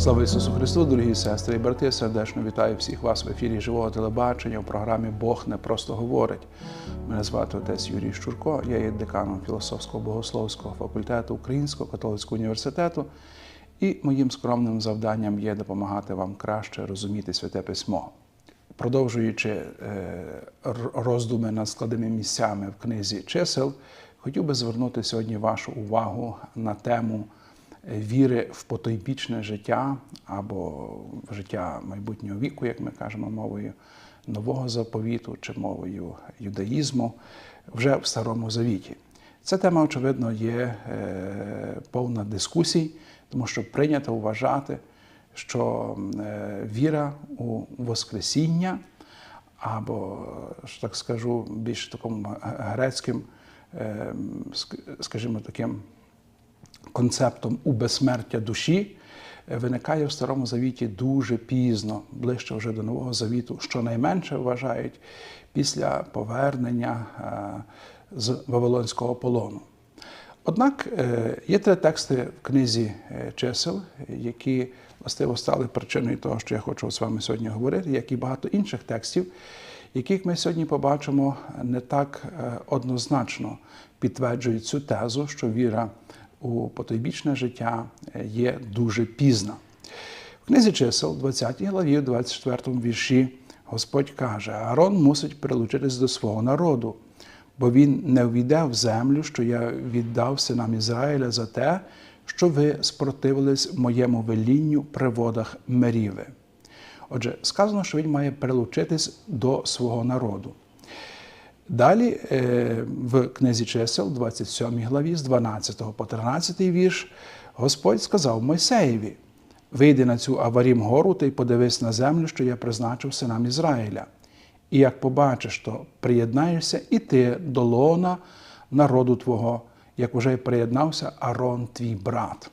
Слава Ісусу Христу, дорогі сестри і брати, сердечно вітаю всіх вас в ефірі живого телебачення в програмі Бог не просто говорить. Мене звати отець Юрій Щурко, я є деканом філософського богословського факультету Українського католицького університету, і моїм скромним завданням є допомагати вам краще розуміти святе письмо. Продовжуючи е, роздуми над складними місцями в книзі чисел, хотів би звернути сьогодні вашу увагу на тему віри в потойбічне життя або в життя майбутнього віку, як ми кажемо мовою нового заповіту чи мовою юдаїзму вже в Старому Завіті. Ця тема, очевидно, є е, повна дискусій, тому що прийнято вважати, що е, віра у Воскресіння, або, що так скажу, більш таким грецьким, е, скажімо, таким концептом у безсмертя душі е, виникає в Старому Завіті дуже пізно, ближче вже до Нового Завіту, щонайменше вважають після повернення е, з Вавилонського полону. Однак е, є три тексти в книзі чисел, які властиво стали причиною того, що я хочу з вами сьогодні говорити, як і багато інших текстів, яких ми сьогодні побачимо не так однозначно підтверджують цю тезу, що віра у потойбічне життя е, є дуже пізна. В книзі чисел, 20 главі, в 24 вірші, Господь каже: Аарон мусить прилучитись до свого народу, бо він не ввійде в землю, що я віддав синам Ізраїля за те, що ви спротивились моєму велінню при водах Меріви. Отже, сказано, що він має прилучитись до свого народу. Далі е, в книзі чисел, 27 главі, з 12 по 13 вірш, Господь сказав Мойсеєві: вийди на цю Аварім гору та й подивись на землю, що я призначив синам Ізраїля. І як побачиш, то приєднаєшся і ти до лона народу Твого, як уже й приєднався Арон, твій брат.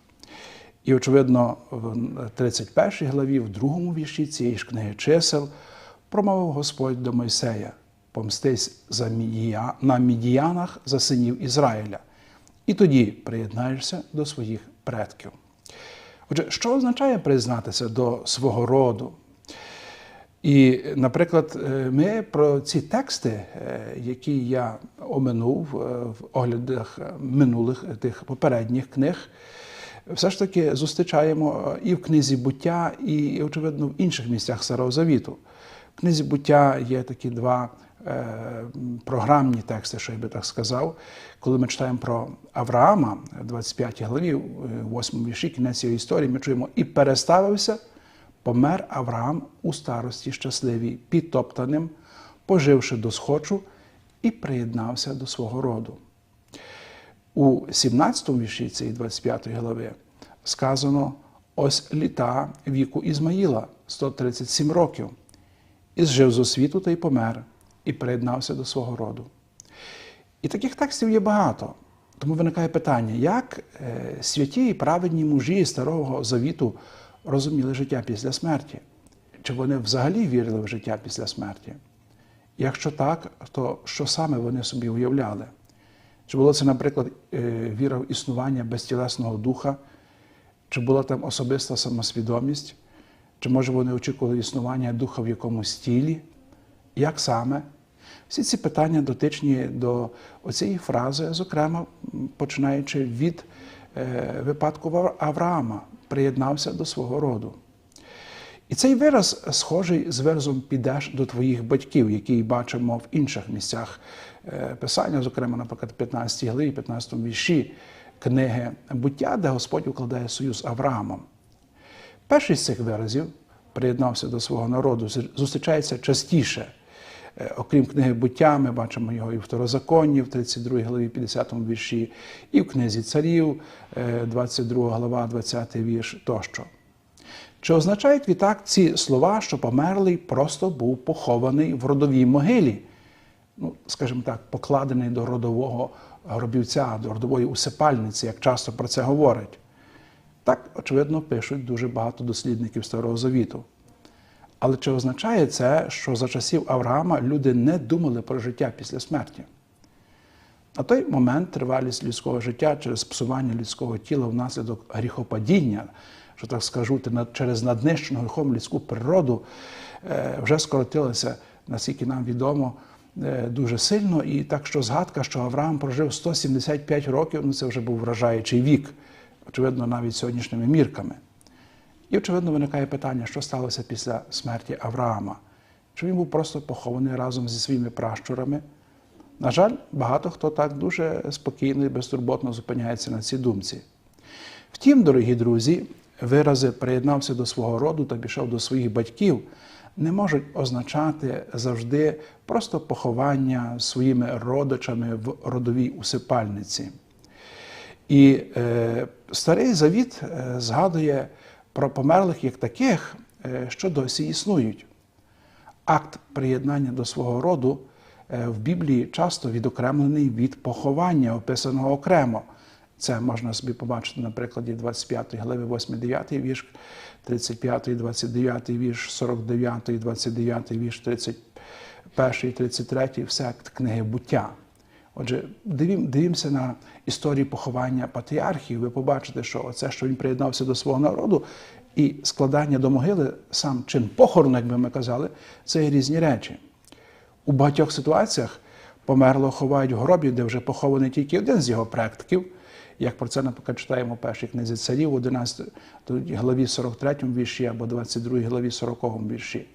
І, очевидно, в 31 главі, в другому вірші цієї ж книги чисел, промовив Господь до Мойсея: помстись за Мідія... на мідіянах за синів Ізраїля, і тоді приєднаєшся до своїх предків. Отже, що означає признатися до свого роду? І, наприклад, е, ми про ці тексти, е, які я оминув е, в оглядах минулих тих попередніх книг, все ж таки зустрічаємо і в книзі буття, і, очевидно, в інших місцях Старого Завіту. В книзі буття є такі два програмні тексти, що я би так сказав. Коли ми читаємо про Авраама, 25 главі, 8 вірші, кінець його історії, ми чуємо і переставився. Помер Авраам у старості щасливій, підтоптаним, поживши до схочу, і приєднався до свого роду. У 17 вірші цієї 25 глави сказано: ось літа віку Ізмаїла 137 років, і зжив з освіту та й помер, і приєднався до свого роду. І таких текстів є багато. Тому виникає питання, як е, святі і праведні мужі Старого Завіту розуміли життя після смерті? Чи вони взагалі вірили в життя після смерті? Якщо так, то що саме вони собі уявляли? Чи було це, наприклад, е, віра в існування безтілесного духа, чи була там особиста самосвідомість, чи може вони очікували існування духа в якомусь тілі? Як саме? Всі ці питання дотичні до оцієї фрази, зокрема, починаючи від е, випадку Авраама, приєднався до свого роду. І цей вираз схожий з виразом підеш до твоїх батьків, який бачимо в інших місцях е, писання, зокрема, наприклад, 15 главі, 15 вірші книги буття, де Господь укладає союз з Авраамом. Перший з цих виразів приєднався до свого народу, зустрічається частіше. Е, Окрім книги буття, ми бачимо його і в Второзаконні, в 32 главі, 50 вірші, і в книзі царів, е, 22 глава, 20 вірш тощо. Чи означають відтак ці слова, що померлий просто був похований в родовій могилі? Ну, скажімо так, покладений до родового гробівця, до родової усипальниці, як часто про це говорять. Так, очевидно, пишуть дуже багато дослідників Старого Завіту. Але чи означає це, що за часів Авраама люди не думали про життя після смерті? На той момент тривалість людського життя через псування людського тіла внаслідок гріхопадіння що так скажу, через наднищену гріхом людську природу е, вже скоротилася, наскільки нам відомо, е, дуже сильно. І так що згадка, що Авраам прожив 175 років, ну це вже був вражаючий вік, очевидно, навіть сьогоднішніми мірками. І, очевидно, виникає питання, що сталося після смерті Авраама. Чи він був просто похований разом зі своїми пращурами? На жаль, багато хто так дуже спокійно і безтурботно зупиняється на цій думці. Втім, дорогі друзі, вирази приєднався до свого роду та пішов до своїх батьків, не можуть означати завжди просто поховання своїми родичами в родовій усипальниці. І е, старий завіт е, згадує про померлих як таких, е, що досі існують. Акт приєднання до свого роду е, в Біблії часто відокремлений від поховання, описаного окремо. Це можна собі побачити на прикладі 25 глави, 8-9 вірш, 35, 29 вірш, 49, 29 вірш, 31, 33, все книги буття. Отже, дивімося на історію поховання патріархів, ви побачите, що оце, що він приєднався до свого народу, і складання до могили, сам чин похорону, як би ми казали, це є різні речі. У багатьох ситуаціях померло ховають в гробі, де вже похований тільки один з його предків. Як про це, наприклад, читаємо в першій книзі царів, 11 главі 43 вірші або 22 главі 40 вірші.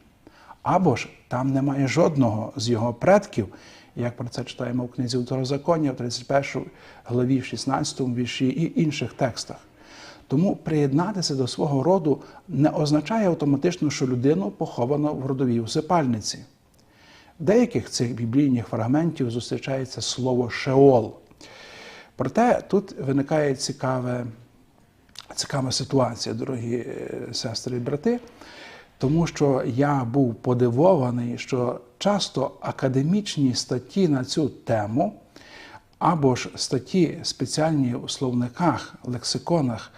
Або ж там немає жодного з його предків, як про це читаємо в книзі Второзаконня, в 31 главі, 16 вірші і інших текстах. Тому приєднатися до свого роду не означає автоматично, що людину поховано в родовій усипальниці. В деяких цих біблійних фрагментів зустрічається слово Шеол. Проте тут виникає цікаве, цікава ситуація, дорогі е, сестри і брати, тому що я був подивований, що часто академічні статті на цю тему або ж статті спеціальні у словниках, лексиконах,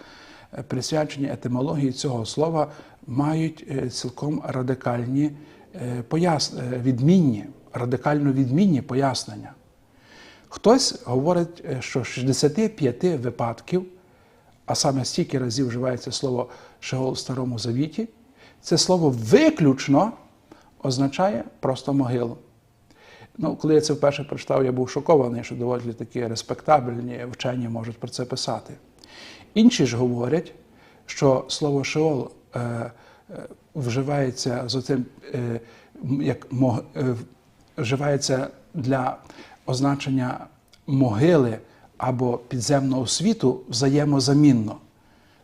е, присвячені етимології цього слова, мають е, цілком радикальні відмінні, радикально відмінні пояснення. Хтось говорить, е, що 65 випадків, а саме стільки разів вживається слово Шеол в Старому Завіті, це слово виключно означає просто могилу. Ну, Коли я це вперше прочитав, я був шокований, що доволі такі респектабельні вчені можуть про це писати. Інші ж говорять, що слово Шеол е, е, вживається з оцим, е, як мог, е, вживається для означення могили або підземного світу взаємозамінно.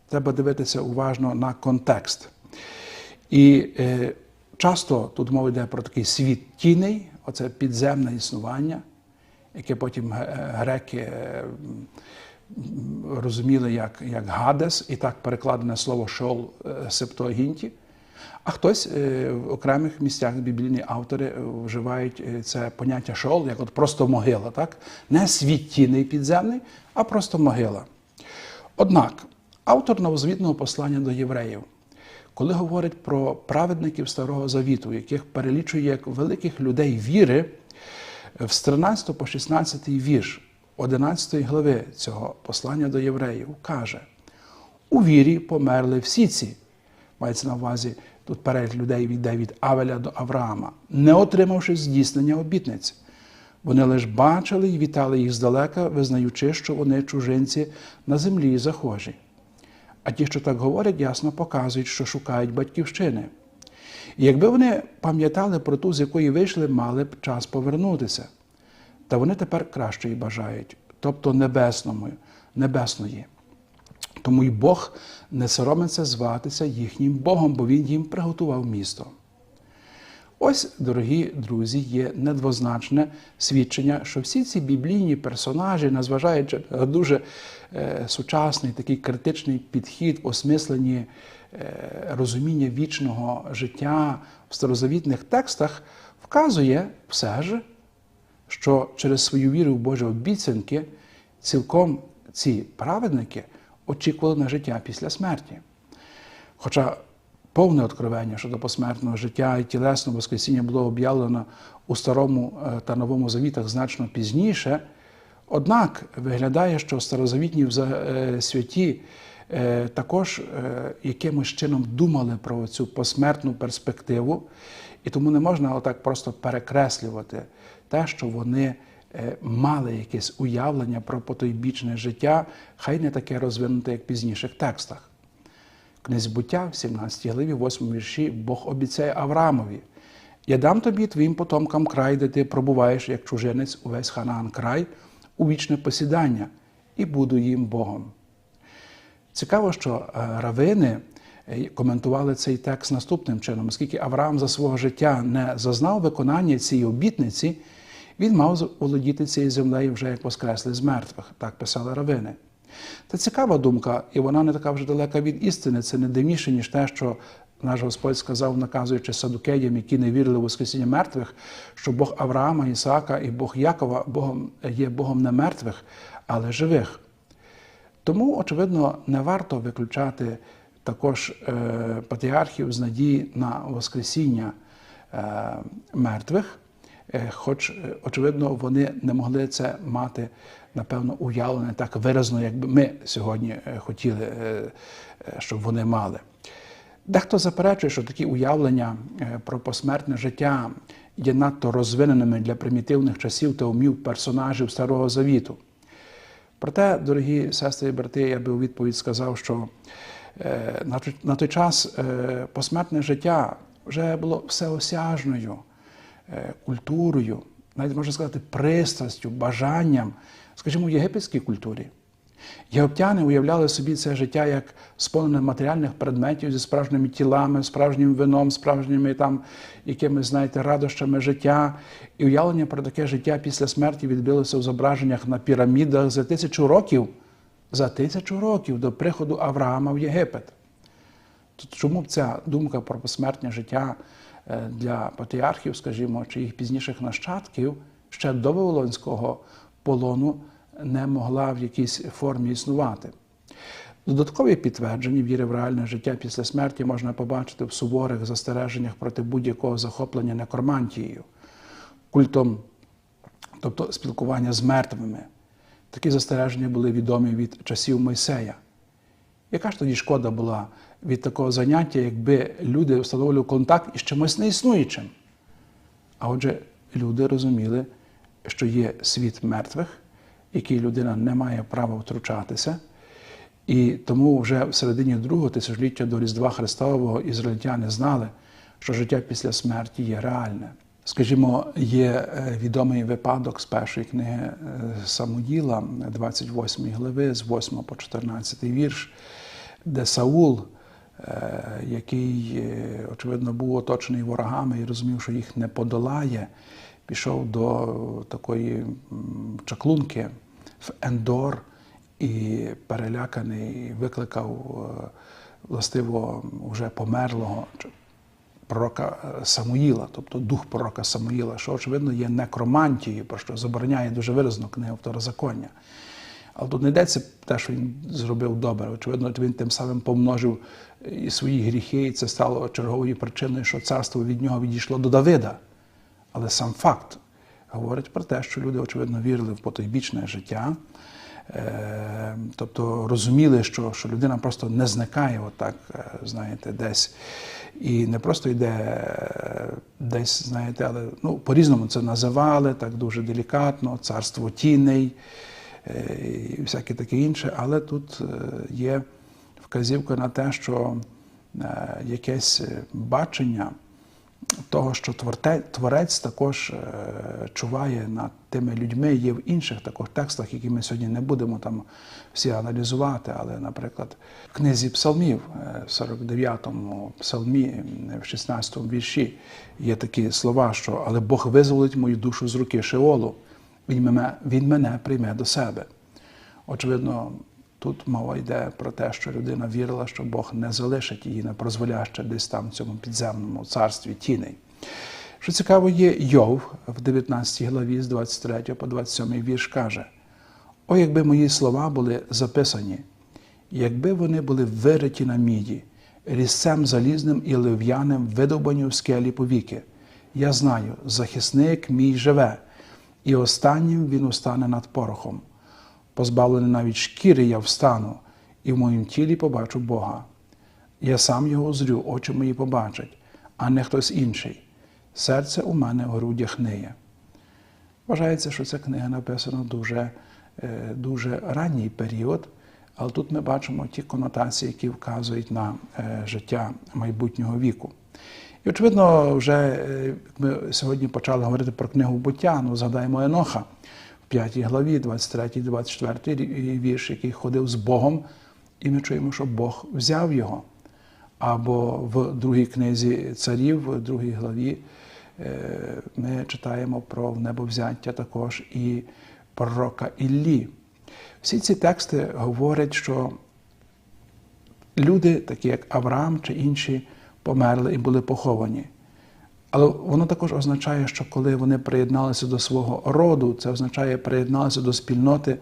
Треба дивитися уважно на контекст. І е, часто тут мова йде про такий світ тіней, оце підземне існування, яке потім греки е, розуміли як як Гадес, і так перекладене слово Шол е, Септуагінті. А хтось е, в окремих місцях біблійні автори е, вживають е, це поняття шол, як от просто могила, так? не світтійний підземний, а просто могила. Однак автор новозвітного послання до євреїв, коли говорить про праведників Старого Завіту, яких перелічує як великих людей віри, з 13 по 16 вірш 11 глави цього послання до євреїв каже: у вірі померли всі ці, мається на увазі. Тут перелік людей йде від Авеля до Авраама, не отримавши здійснення обітниць. Вони лише бачили і вітали їх здалека, визнаючи, що вони чужинці на землі захожі. А ті, що так говорять, ясно показують, що шукають батьківщини. І якби вони пам'ятали про ту, з якої вийшли, мали б час повернутися. Та вони тепер кращої бажають, тобто небесному, небесної. Тому й Бог не соромиться зватися їхнім Богом, бо Він їм приготував місто. Ось, дорогі друзі, є недвозначне свідчення, що всі ці біблійні персонажі, незважаючи на дуже е, сучасний такий критичний підхід, осмисленні е, розуміння вічного життя в старозавітних текстах, вказує все ж, що через свою віру в Божі обіцянки цілком ці праведники очікували на життя після смерті. Хоча повне откровення щодо посмертного життя і тілесного Воскресіння було об'явлено у Старому е, та Новому Завітах значно пізніше, однак виглядає, що старозавітні е, святі е, також якимось чином думали про цю посмертну перспективу, і тому не можна отак просто перекреслювати те, що вони мали якесь уявлення про потойбічне життя, хай не таке розвинуте, як в пізніших текстах. Князь буття в 17 главі, 8 вірші, Бог обіцяє Авраамові. Я дам тобі твоїм потомкам край, де ти пробуваєш як чужинець увесь Ханаан край, у вічне посідання, і буду їм Богом. Цікаво, що е, равини е, коментували цей текст наступним чином, оскільки Авраам за свого життя не зазнав виконання цієї обітниці, він мав володіти цією землею вже як воскресли з мертвих, так писали равини. Це цікава думка, і вона не така вже далека від істини. Це не дивніше, ніж те, що наш Господь сказав, наказуючи садукеям, які не вірили в Воскресіння мертвих, що Бог Авраама, Ісаака і Бог Якова Богом, є Богом не мертвих, але живих. Тому, очевидно, не варто виключати також е, патріархів з надії на Воскресіння е, мертвих, хоч, е, очевидно, вони не могли це мати, напевно, уявлене так виразно, як би ми сьогодні е, хотіли, е, е, щоб вони мали. Дехто заперечує, що такі уявлення е, про посмертне життя є надто розвиненими для примітивних часів та умів персонажів Старого Завіту. Проте, дорогі сестри і брати, я би у відповідь сказав, що е, на той час е, посмертне життя вже було всеосяжною культурою, навіть можна сказати, пристрастю, бажанням, скажімо, в єгипетській культурі. Єгиптяни уявляли собі це життя як сповнене матеріальних предметів зі справжніми тілами, справжнім вином, справжніми там якимись, знаєте, радощами життя. І уявлення про таке життя після смерті відбилося в зображеннях на пірамідах за тисячу років, за тисячу років до приходу Авраама в Єгипет. Чому б ця думка про посмертне життя е, для патріархів, скажімо, чи їх пізніших нащадків ще до Вавилонського полону? не могла в якійсь формі існувати. Додаткові підтвердження віри в реальне життя після смерті можна побачити в суворих застереженнях проти будь-якого захоплення некромантією, культом, тобто спілкування з мертвими. Такі застереження були відомі від часів Мойсея. Яка ж тоді шкода була від такого заняття, якби люди встановлювали контакт із чимось неіснуючим? А отже, люди розуміли, що є світ мертвих, який людина не має права втручатися. І тому вже в середині другого тисячоліття до Різдва Христового ізраїльтяни знали, що життя після смерті є реальне. Скажімо, є е, відомий випадок з першої книги е, Самуїла, 28 глави, з 8 по 14 вірш, де Саул, який, очевидно, був оточений ворогами і розумів, що їх не подолає, пішов до такої чаклунки в Ендор і переляканий викликав е, властиво вже померлого пророка е, Самуїла, тобто дух пророка Самуїла, що, очевидно, є некромантією, про що забороняє дуже виразно книга второзаконня. Але тут не йдеться те, що він зробив добре. Очевидно, він тим самим помножив і свої гріхи, і це стало черговою причиною, що царство від нього відійшло до Давида. Але сам факт говорить про те, що люди, очевидно, вірили в потойбічне життя. Е, тобто розуміли, що що людина просто не зникає, отак, е, знаєте, десь. І не просто йде е, десь, знаєте, але ну, по-різному це називали, так дуже делікатно, царство тіней і всяке таке інше. Але тут є вказівка на те, що якесь бачення того, що творець також е, чуває над тими людьми, є в інших також текстах, які ми сьогодні не будемо там всі аналізувати. Але, наприклад, в книзі Псалмів, е, в 49-му псалмі, в 16-му вірші, є такі слова, що але Бог визволить мою душу з руки Шеолу, Він мене, прийме до себе. Очевидно, Тут мова йде про те, що людина вірила, що Бог не залишить її на прозволяще десь там в цьому підземному царстві тіней. Що цікаво, є Йов в 19 главі з 23 по 27 вірш каже: О, якби мої слова були записані, якби вони були вириті на міді, різцем залізним і лив'яним видовбані в скелі повіки. Я знаю, захисник мій живе, і останнім він устане над порохом позбавлений навіть шкіри, я встану, і в моїм тілі побачу Бога. Я сам його узрю, очі мої побачать, а не хтось інший. Серце у мене в грудях ниє. Вважається, що ця книга написана дуже, е, дуже ранній період, але тут ми бачимо ті конотації, які вказують на е, життя майбутнього віку. І, очевидно, вже е, ми сьогодні почали говорити про книгу буття, ну згадаємо Еноха в 5 главі, 23, 24 вірш, який ходив з Богом, і ми чуємо, що Бог взяв його. Або в другій книзі царів, в другій главі, ми читаємо про небовзяття також і пророка Іллі. Всі ці тексти говорять, що люди, такі як Авраам чи інші, померли і були поховані. Але воно також означає, що коли вони приєдналися до свого роду, це означає приєдналися до спільноти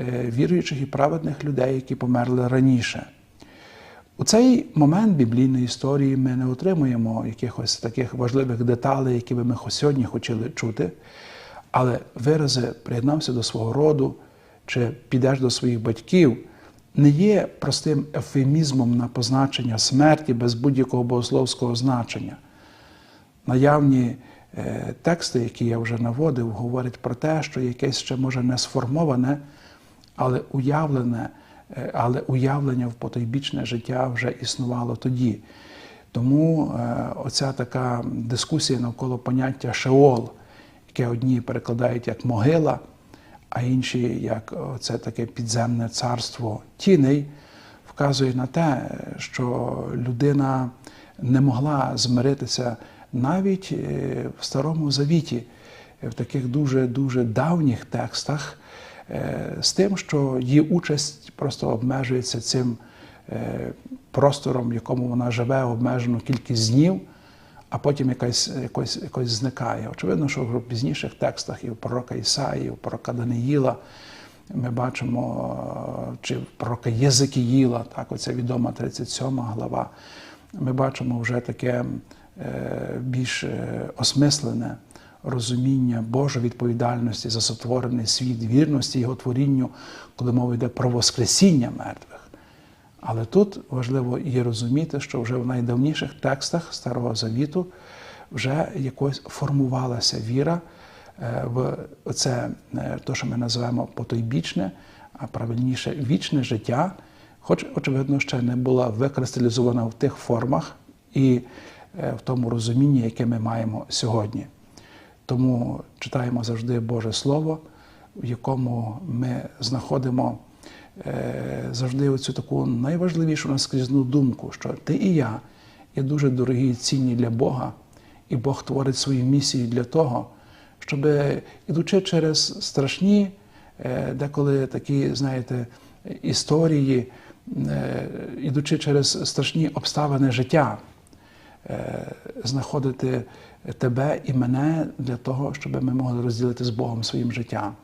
е, віруючих і праведних людей, які померли раніше. У цей момент біблійної історії ми не отримуємо якихось таких важливих деталей, які би ми сьогодні хотіли чути, але вирази приєднався до свого роду чи підеш до своїх батьків не є простим ефемізмом на позначення смерті без будь-якого богословського значення. Наявні е, тексти, які я вже наводив, говорять про те, що якесь ще може не сформоване, але уявлене, е, але уявлення в потойбічне життя вже існувало тоді. Тому е, оця така дискусія навколо поняття Шеол, яке одні перекладають як могила а інші, як це таке підземне царство тіней, вказує на те, що людина не могла змиритися навіть е, в Старому Завіті, в таких дуже-дуже давніх текстах, е, з тим, що її участь просто обмежується цим е, простором, в якому вона живе, обмежену кількість днів а потім якось, якось, якось зникає. Очевидно, що в пізніших текстах і в пророка Ісаї, і в пророка Даниїла ми бачимо, чи пророка Єзикіїла, так, оця відома 37 глава, ми бачимо вже таке е, більш е, осмислене розуміння Божої відповідальності за сотворений світ, вірності його творінню, коли мова йде про Воскресіння мертвих. Але тут важливо і розуміти, що вже в найдавніших текстах Старого Завіту вже якось формувалася віра е, в це, е, то, що ми називаємо потойбічне, а правильніше вічне життя, хоч, очевидно, ще не була викристалізована в тих формах і е, в тому розумінні, яке ми маємо сьогодні. Тому читаємо завжди Боже Слово, в якому ми знаходимо. Е, завжди оцю таку найважливішу наскрізну думку, що ти і я є дуже дорогі і цінні для Бога, і Бог творить свою місію для того, щоб, ідучи через страшні, е, деколи такі, знаєте, історії, е, ідучи через страшні обставини життя, знаходити тебе і мене для того, щоб ми могли розділити з Богом своїм життям.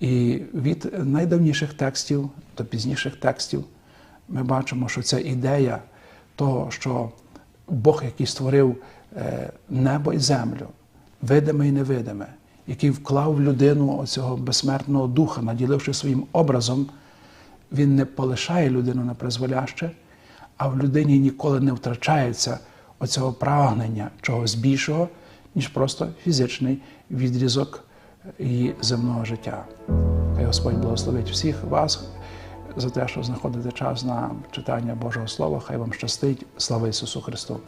І від найдавніших текстів до пізніших текстів ми бачимо, що ця ідея того, що Бог, який створив е, небо і землю, видиме і невидиме, який вклав в людину оцього безсмертного духа, наділивши своїм образом, він не полишає людину на призволяще, а в людині ніколи не втрачається оцього прагнення чогось більшого, ніж просто фізичний відрізок і земного життя. Хай Господь благословить всіх вас за те, що знаходите час на читання Божого Слова. Хай вам щастить. Слава Ісусу Христу!